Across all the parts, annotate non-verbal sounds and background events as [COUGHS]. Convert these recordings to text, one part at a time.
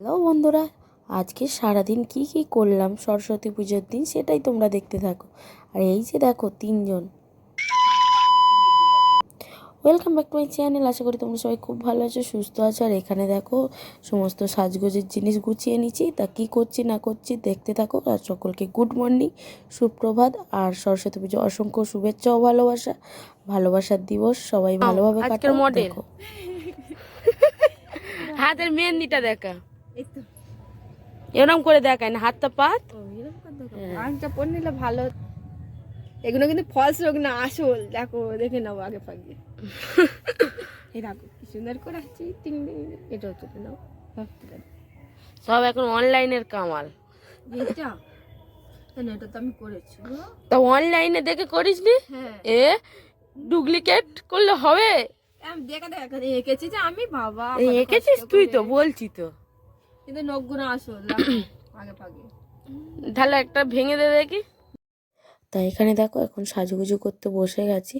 Hello বন্ধুরা আজকে সারাদিন কি কি করলাম? সরস্বতী পুজোর দিন সেটাই তোমরা দেখতে থাকো। আর এই যে দেখো তিনজন। Welcome back to my channel আশা করি তোমরা সবাই খুব ভালো আছো সুস্থ আছো। আর এখানে দেখো সমস্ত সাজগোজের জিনিস গুছিয়ে নিচ্ছি। তা কি করছি না করছি দেখতে থাকো। আর সকলকে গুড মর্নিং সুপ্রভাত। আর সরস্বতী পুজো অসংখ্য শুভেচ্ছা ও ভালোবাসা। ভালোবাসার দিবস সবাই ভালোভাবে কাটাও দেখো। [LAUGHS] হাতের মেহেন্দিটা দেখা। এরকম করে দেখায় না হাতটা পাত। এরকম। আংটা পরে নিলে ভালো। এগুলো কিন্তু ফলস রোগ না আসল। দেখো দেখে নাও আগে পাগে এই দেখো কি সুন্দর করে টিং টিং এটাও তুলে নাও। সব এখন অনলাইনের কামাল। এটা এটা তো আমি করেছি। তা অনলাইনে দেখে করিস নি? হ্যাঁ। এ ডুপ্লিকেট করলে হবে? আমি দেখে দেখা এঁকেছি যে আমি বাবা এঁকেছিস তুই তো বলছি তো। কিন্তু নখগুলো আসল [COUGHS] আগে পাগে। তাহলে একটা ভেঙে দে দেখি। তা এখানে দেখো এখন সাজুগুজু করতে বসে গেছি।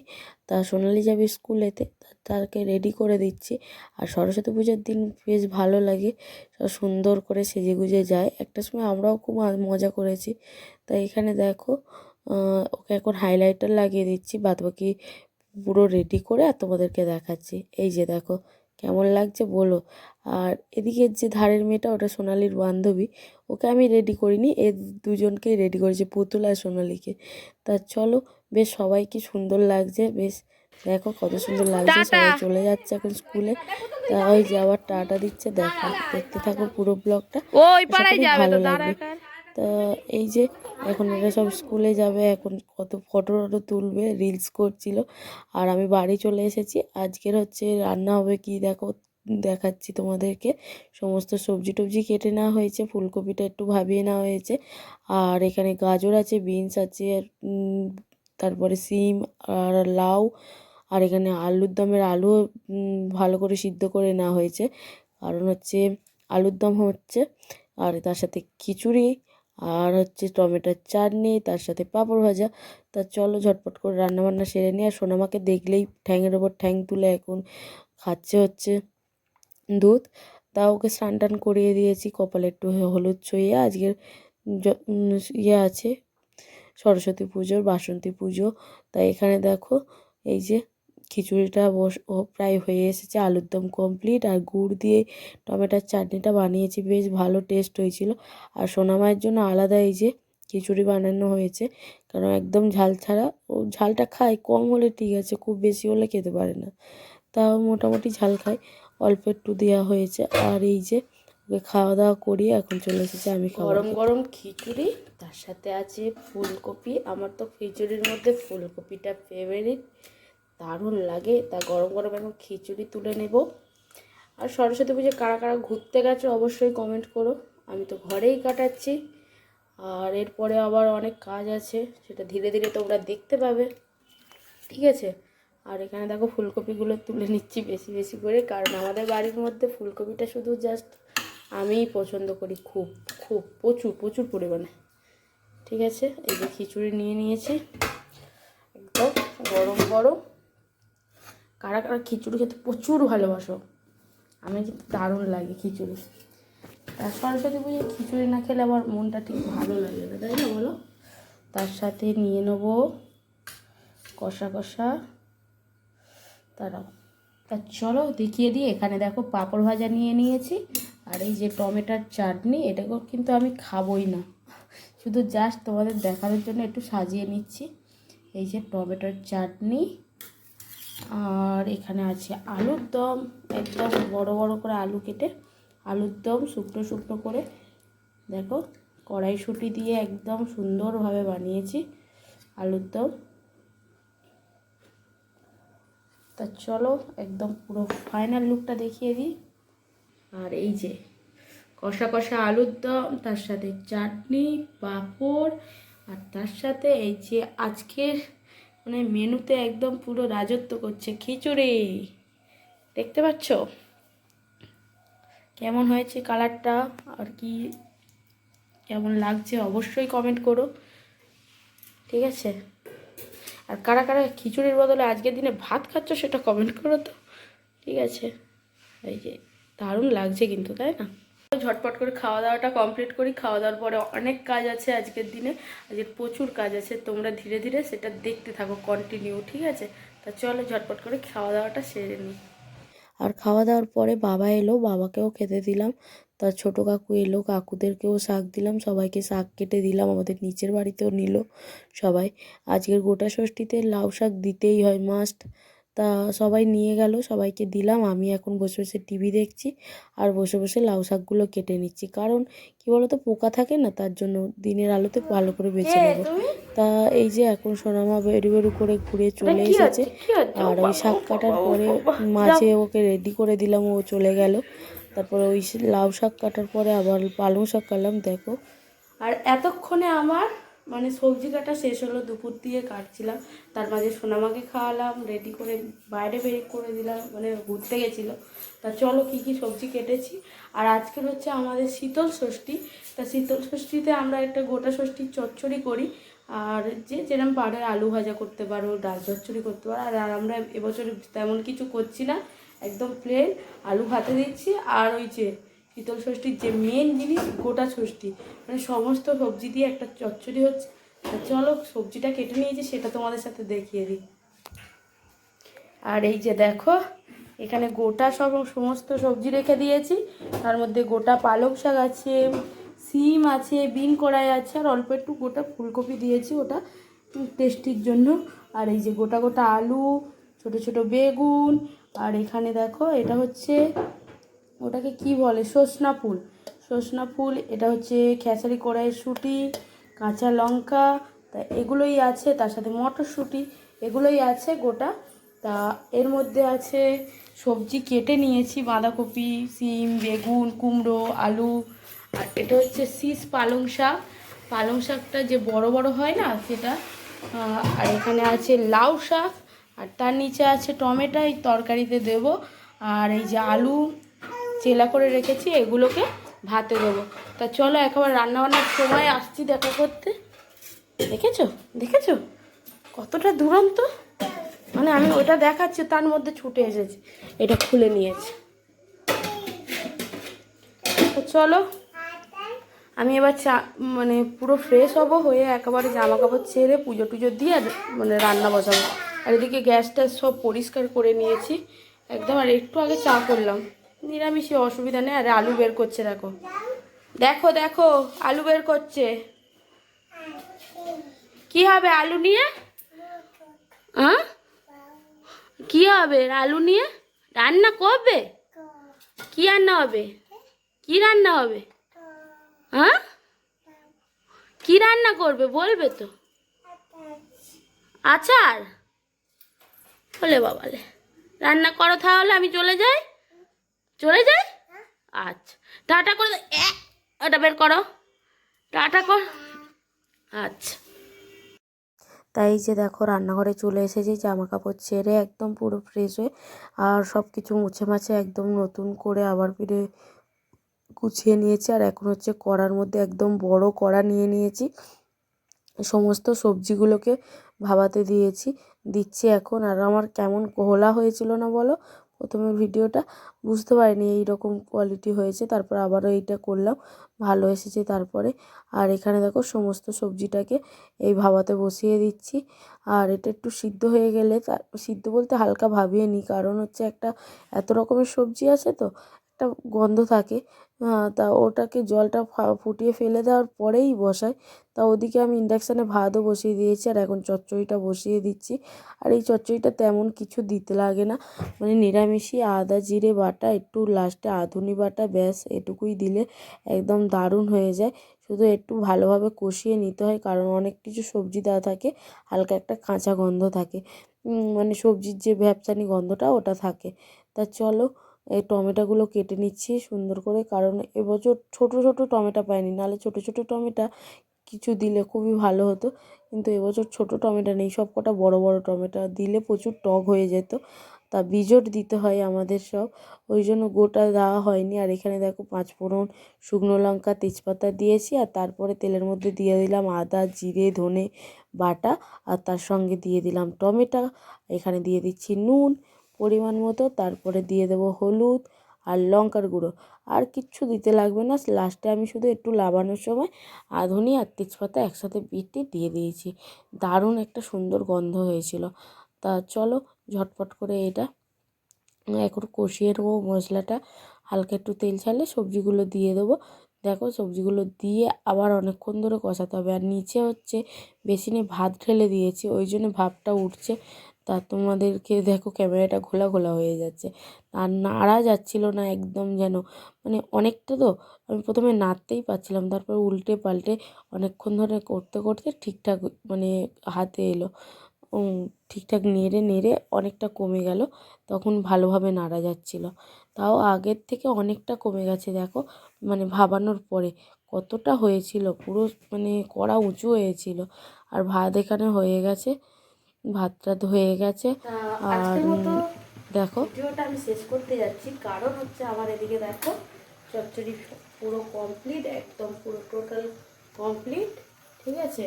তা সোনালি যাবে স্কুলেতে তা- তাকে রেডি করে দিচ্ছি। আর সরস্বতী পুজোর দিন বেশ ভালো লাগে সব সুন্দর করে সেজে গুজে যায়। একটা সময় আমরাও খুব মজা করেছি। তা এখানে দেখো ওকে এখন হাইলাইটার লাগিয়ে দিচ্ছি বাদ বাকি পুরো রেডি করে আর তোমাদেরকে দেখাচ্ছি। এই যে দেখো কেমন লাগছে বলো। আর এদিকের যে ধারের মেয়েটা ওটা সোনালির বান্ধবী ওকে আমি রেডি করিনি। এ দুজনকেই রেডি করেছি পুতুল আর সোনালিকে। তা চলো বেশ সবাই কি সুন্দর লাগছে বেশ দেখো কত সুন্দর লাগছে। সবাই চলে যাচ্ছে এখন স্কুলে। তা ওই যে আবার টাটা দিচ্ছে দেখো দেখতে থাকো পুরো ব্লগটা। ভালো লাগবে। তা এই যে এখন এরা সব স্কুলে যাবে এখন কত ফটো টটো তুলবে রিলস করছিল। আর আমি বাড়ি চলে এসেছি। আজকের হচ্ছে রান্না হবে কি দেখো দেখাচ্ছি তোমাদেরকে। সমস্ত সবজি টবজি কেটে নেওয়া হয়েছে, ফুলকপিটা একটু ভাবিয়ে নেওয়া হয়েছে। আর এখানে গাজর আছে, বিনস আছে তারপরে সিম আর লাউ। আর এখানে আলুর দমের আলু ভালো করে সিদ্ধ করে নেওয়া হয়েছে। কারণ হচ্ছে আলুর দম হচ্ছে, আর তার সাথে খিচুড়ি, আর হচ্ছে টমেটোর চাটনি, তার সাথে পাঁপড় ভাজা। তা চলো ঝটপট করে রান্নাবান্না সেরে নিয়ে আর সোনামাকে দেখলেই ঠ্যাংয়ের ওপর ঠ্যাং তুলে এখন খাচ্ছে হচ্ছে। দুধ। তা ওকে স্নান টান করিয়ে দিয়েছি, কপালে একটু হলুদ ছুঁয়ে আজকের ইয়ে আছে, সরস্বতী পুজোর বাসন্তী পুজো। তাই এখানে দেখো, এই যে খিচুড়িটা বস প্রায় হয়ে এসেছে, আলুর দম কমপ্লিট আর গুড় দিয়ে টমেটোর চাটনিটা বানিয়েছি, বেশ ভালো টেস্ট হয়েছিল। আর সোনামায়ের জন্য আলাদা এই যে খিচুড়ি বানানো হয়েছে, কারণ একদম ঝাল ছাড়া, ও ঝালটা খায়, কম হলে ঠিক আছে, খুব বেশি হলে খেতে পারে না। তাও মোটামুটি ঝাল খায়। অল্প একটু দেওয়া হয়েছে। আর এই যে ওকে খাওয়া দাওয়া করিয়ে এখন চলে এসেছে, আমি গরম গরম খিচুড়ি, তার সাথে আছে ফুলকপি। আমার তো খিচুড়ির মধ্যে ফুলকপিটা ফেভারিট দারুণ লাগে। তা গরম গরম এখন খিচুড়ি তুলে নেব। আর সরস্বতী পুজো কারা কারা ঘুরতে গেছো অবশ্যই কমেন্ট করো। আমি তো ঘরেই কাটাচ্ছি। আর এরপরে আবার অনেক কাজ আছে, সেটা ধীরে ধীরে তোমরা দেখতে পাবে। ঠিক আছে? আর এখানে দেখো ফুলকপিগুলো তুলে নিচ্ছি বেশি বেশি করে। কারণ আমাদের বাড়ির মধ্যে ফুলকপিটা শুধু জাস্ট আমিই পছন্দ করি খুব খুব, প্রচুর প্রচুর পরিমাণে। ঠিক আছে? এই যে খিচুড়ি নিয়ে নিয়েছি। একদম গরম গরম। কারা কারা খিচুড়ি খেতে প্রচুর ভালোবাসো? আমি কিন্তু দারুণ লাগে খিচুড়ি। আর সরস্বতী পুজোয় খিচুড়ি না খেলে আমার মনটা ঠিক ভালো লাগে না, তাই না বলো? তার সাথে নিয়ে নেব কষা কষা। তারাও তা চলো দেখিয়ে দিই, এখানে দেখো পাঁপড় ভাজা নিয়ে নিয়েছি, আর এই যে টমেটোর চাটনি, এটাকেও কিন্তু আমি খাবোই না। শুধু জাস্ট তোমাদের দেখানোর জন্য একটু সাজিয়ে নিচ্ছি। এই যে টমেটোর চাটনি, আর এখানে আছে আলুর দম, একদম বড় বড় করে আলু কেটে আলুর দম শুকনো শুকনো করে, দেখো, কড়াইশুঁটি দিয়ে একদম সুন্দরভাবে বানিয়েছি আলুর দম। তা চলো একদম পুরো ফাইনাল লুকটা দেখিয়ে দিই। আর এই যে, কষা কষা আলুর দম, তার সাথে চাটনি, পাঁপড়, আর তার সাথে এই যে আজকের মানে মেনুতে একদম পুরো রাজত্ব করছে খিচুড়ি। দেখতে পাচ্ছ? কেমন হয়েছে কালারটা? আর কি কেমন লাগছে অবশ্যই কমেন্ট করো। ঠিক আছে? আর কারা কারা খিচুড়ির বদলে আজকের দিনে ভাত খাচ্ছ সেটা কমেন্ট করো তো। ঠিক আছে। এই যে, দারুণ লাগছে কিন্তু, তাই না? ঝটপট করে খাওয়া দাওয়াটা কমপ্লিট করি। খাওয়া দাওয়ার পরে অনেক কাজ আছে আজকের দিনে। আজকে প্রচুর কাজ আছে। তোমরা ধীরে ধীরে সেটা দেখতে থাকো কন্টিনিউ ঠিক আছে? তা চলো ঝটপট করে খাওয়া দাওয়াটা সেরে নিই। আর খাওয়া দাওয়ার পরে বাবা এলো। বাবাকেও খেতে দিলাম। তার ছোটো কাকু এলো কাকুদেরকেও শাক দিলাম সবাইকে শাক কেটে দিলাম আমাদের নিচের বাড়িতেও নিল সবাই। আজকের গোটা ষষ্ঠীতে লাউ শাক দিতেই হয় মাস্ট তা সবাই নিয়ে গেল সবাইকে দিলাম আমি এখন বসে বসে টিভি দেখছি আর বসে বসে লাউ শাকগুলো কেটে নিচ্ছি। কারণ কি বলতো পোকা থাকে না তার জন্য দিনের আলোতে ভালো করে বেছে নেব। তা এই যে এখন সোনামা বেরু বেরু করে ঘুরে চলে এসেছে আর ওই শাক কাটার পরে মাঝে ওকে রেডি করে দিলাম ও চলে গেল। তারপরে ওই লাউ শাক কাটার পরে আবার পালং শাক কাটলাম, দেখো। আর এতক্ষণে আমার মানে সবজি কাটা শেষ হলো, দুপুর দিয়ে কাটছিলাম। তার মাঝে সোনামাকে খাওয়ালাম রেডি করে বাইরে বেরিয়ে করে দিলাম মানে ঘুরতে গেছিল। তা চলো কী কী সবজি কেটেছি। আর আজকের হচ্ছে আমাদের শীতল ষষ্ঠী। তা শীতল ষষ্ঠীতে আমরা একটা গোটা ষষ্ঠীর চচ্চড়ি করি। আর যে যেরকম পারে আলু ভাজা করতে পারো, ডাল চচ্চড়ি করতে পারো। আর আমরা এবছর তেমন কিছু করছি না। একদম প্লেন আলু ভাতে দিচ্ছি আর ওই যে শীতল ষষ্ঠীর যে মেন জিনিস, গোটা ষষ্ঠী। মানে সমস্ত সবজি দিয়ে একটা চচ্চড়ি হচ্ছে। চলো সবজিটা কেটে নিয়েছি, সেটা তোমাদের সাথে দেখিয়ে দিই। আর এই যে দেখো, এখানে গোটা সব সমস্ত সবজি রেখে দিয়েছি। তার মধ্যে গোটা পালং শাক আছে, সিম আছে, বিন কড়াই আছে, আর অল্প একটু গোটা ফুলকপি দিয়েছি ওটা টেস্টির জন্য। আর এই যে গোটা গোটা আলু ছোট ছোট বেগুন। আর এখানে দেখো, এটা হচ্ছে, ওটাকে কি বলে? সজনা ফুল। সজনা ফুল, এটা হচ্ছে খেসারি কড়াইয়ের শুটি, কাঁচা লঙ্কা, তা এগুলোই আছে, তার সাথে মটরশুঁটি, এগুলোই আছে গোটা। তা এর মধ্যে আছে সবজি কেটে নিয়েছি, বাঁধাকপি, সিম, বেগুন, কুমড়ো, আলু। আর এটা হচ্ছে শীষ পালং শাক। পালং শাকটা যে বড় বড় হয় না, সেটা আর এখানে আছে লাউ শাক। আর তার নিচে আছে টমেটো, এই তরকারিতে দেব। আর এই যে আলু চেলা করে রেখেছি, এগুলোকে ভাতে দেবো। তা চলো, একেবারে রান্নাবান্নার সময় আসছি দেখা করতে। দেখেছ? দেখেছ? কতটা দুরন্ত। মানে আমি ওটা দেখাচ্ছি, তার মধ্যে ছুটে এসেছি। এটা খুলে নিয়েছি। তো চলো, আমি এবার চা মানে পুরো ফ্রেশ হব হয়ে একেবারে জামা কাপড় ছেড়ে পুজো টুজো দিয়ে মানে রান্না বসাবো। আর এদিকে গ্যাসটা সব পরিষ্কার করে নিয়েছি। একদম, আর একটু আগে চা করলাম। নিরামিষে অসুবিধা নেই, আর আলু বের করছে, দেখো। দেখো দেখো, আলু বের করছে। কি হবে আলু নিয়ে? হ্যাঁ কি হবে আলু নিয়ে? রান্না করবে? কি রান্না হবে? কি রান্না হবে? হ্যাঁ কি রান্না করবে বলবে তো? আচার? বলে বাবালে। রান্না করো তাহলে, আমি চলে যাই। চলে যাই? আচ্ছা। টাটা করে। ওটা বের করো। টাটা কর। আচ্ছা। তাই যে দেখো, রান্নাঘরে চলে এসেছি জামা কাপড় ছেড়ে একদম পুরো ফ্রেশ হয়ে, আর সব কিছু মুছে মাছে একদম নতুন করে আবার ফিরে গুছিয়ে নিয়েছি, আর এখন হচ্ছে কড়ার মধ্যে একদম বড় কড়া নিয়ে নিয়েছি। সমস্ত সবজিগুলোকে ভাবাতে দিয়েছি। দিচ্ছি এখন। আর আমার কেমন ঘোলা হয়েছিল না বলো? প্রথমে ভিডিওটা বুঝতে পারিনি এইরকম কোয়ালিটি হয়েছে, তারপর আবারও এইটা করলাম, ভালো এসেছে তারপরে। আর এখানে দেখো সমস্ত সবজিটাকে এই ভাবাতে বসিয়ে দিচ্ছি। আর এটা একটু সিদ্ধ হয়ে গেলে তার সিদ্ধ বলতে হালকা ভাবিয়ে নিই, কারণ হচ্ছে একটা এত রকমের সবজি আছে তো, একটা গন্ধ থাকে তা ওটাকে জলটা ফুটিয়ে ফেলে দেওয়ার পরেই বসাই। তা ওদিকে আমি ইন্ডাকশানে ভাতও বসিয়ে দিয়েছি আর এখন চচ্চড়িটা বসিয়ে দিচ্ছি। আর এই চচ্চড়িটা তেমন কিছু দিতে লাগে না। মানে নিরামিষই আদা, জিরে বাটা, একটু লাস্টে আধুনি বাটা, ব্যাস এটুকুই দিলে একদম দারুণ হয়ে যায়। শুধু একটু ভালোভাবে কষিয়ে নিতে হয় কারণ অনেক কিছু সবজি দেওয়া থাকে, হালকা একটা কাঁচা গন্ধ থাকে। মানে সবজির যে ভ্যাপসানি গন্ধটা ওটা থাকে। তা চলো এই টমেটোগুলো কেটে নিচ্ছি সুন্দর করে, কারণ এবছর ছোট ছোট টমেটো পাইনি। নাহলে ছোট ছোট টমেটো কিছু দিলে খুবই ভালো হতো, কিন্তু এবছর ছোট টমেটো নেই। সব কটা বড় বড় টমেটো দিলে প্রচুর টক হয়ে যেত। তা বিজট দিতে হয় আমাদের সব, ওই জন্য গোটা দেওয়া হয়নি। আর এখানে দেখো পাঁচ ফোড়ন, শুকনো লঙ্কা, তেজপাতা দিয়েছি, আর তারপরে তেলের মধ্যে দিয়ে দিলাম আদা, জিরে, ধনে বাটা, আর তার সঙ্গে দিয়ে দিলাম টমেটো। এখানে দিয়ে দিচ্ছি নুন পরিমাণ মতো, তারপরে দিয়ে দেবো হলুদ আর লঙ্কার গুঁড়ো। আর কিচ্ছু দিতে লাগবে না, লাস্টে আমি শুধু একটু লাবানোর সময় আধুনি আর তেজপাতা একসাথে বেটে দিয়ে দিয়েছি। দারুণ একটা সুন্দর গন্ধ হয়েছিল। তা চলো ঝটপট করে এটা এখন কষিয়ে নেব মশলাটা। হালকা একটু তেল ছাড়লে সবজিগুলো দিয়ে দেবো। দেখো সবজিগুলো দিয়ে আবার অনেকক্ষণ ধরে কষাতে হবে। আর নিচে হচ্ছে বেসিনে ভাত ঢেলে দিয়েছি, ওই জন্য ভাবটা উঠছে। তা তোমাদেরকে দেখো ক্যামেরাটা ঘোলা ঘোলা হয়ে যাচ্ছে। আর নাড়া যাচ্ছিল না একদম যেন। মানে অনেকটা তো আমি প্রথমে নাড়তেই পারছিলাম, তারপর উল্টে পাল্টে অনেকক্ষণ ধরে করতে করতে ঠিকঠাক মানে হাতে এলো। ঠিকঠাক নেড়ে নেড়ে অনেকটা কমে গেল, তখন ভালোভাবে নাড়া যাচ্ছিল। তাও আগের থেকে অনেকটা কমে গেছে দেখো মানে ভাবানোর পরে। কতটা হয়েছিল, পুরো মানে কড়া উঁচু হয়েছিল। আর ভাত এখানে হয়ে গেছে। ভাতটা হয়ে গেছে। আর দেখো। ভিডিওটা আমি শেষ করতে যাচ্ছি। কারণ হচ্ছে আমার এদিকে দেখো চচ্চড়ি পুরো কমপ্লিট একদম পুরো টোটাল কমপ্লিট ঠিক আছে?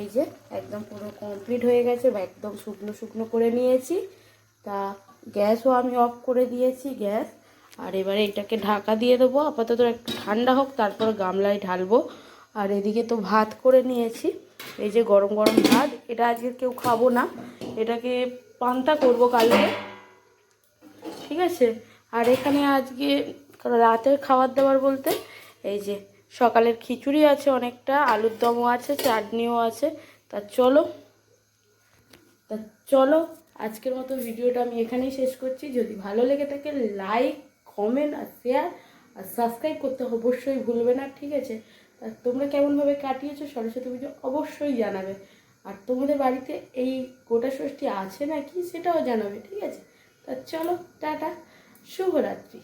এই যে একদম পুরো কমপ্লিট হয়ে গেছে বা একদম শুকনো শুকনো করে নিয়েছি। তা গ্যাসও আমি অফ করে দিয়েছি গ্যাস। আর এবারে এটাকে ঢাকা দিয়ে দেবো। আপাতত একটু ঠান্ডা হোক তারপর গামলায় ঢালবো। আর এদিকে তো ভাত করে নিয়েছি। এই যে গরম গরম ভাত, এটা আজকে কেউ খাব না। এটাকে পান্তা করব কালকে। ঠিক আছে? আর এখানে আজকে রাতের খাবার দাবার বলতে, এই যে সকালের খিচুড়ি আছে অনেকটা, আলুর দমও আছে, চাটনিও আছে। তা চলো তা চলো, আজকের মতো ভিডিওটা আমি এখানেই শেষ করছি। যদি ভালো লেগে থাকে লাইক কমেন্ট আর শেয়ার আর সাবস্ক্রাইব করতে অবশ্যই ভুলবে না, ঠিক আছে? আর তোমরা কেমনভাবে কাটিয়েছো সরস্বতী পুজো অবশ্যই জানাবে। আর তোমাদের বাড়িতে এই গোটা ষষ্ঠী আছে নাকি সেটাও জানাবে, ঠিক আছে? তা চলো, টাটা, শুভরাত্রি।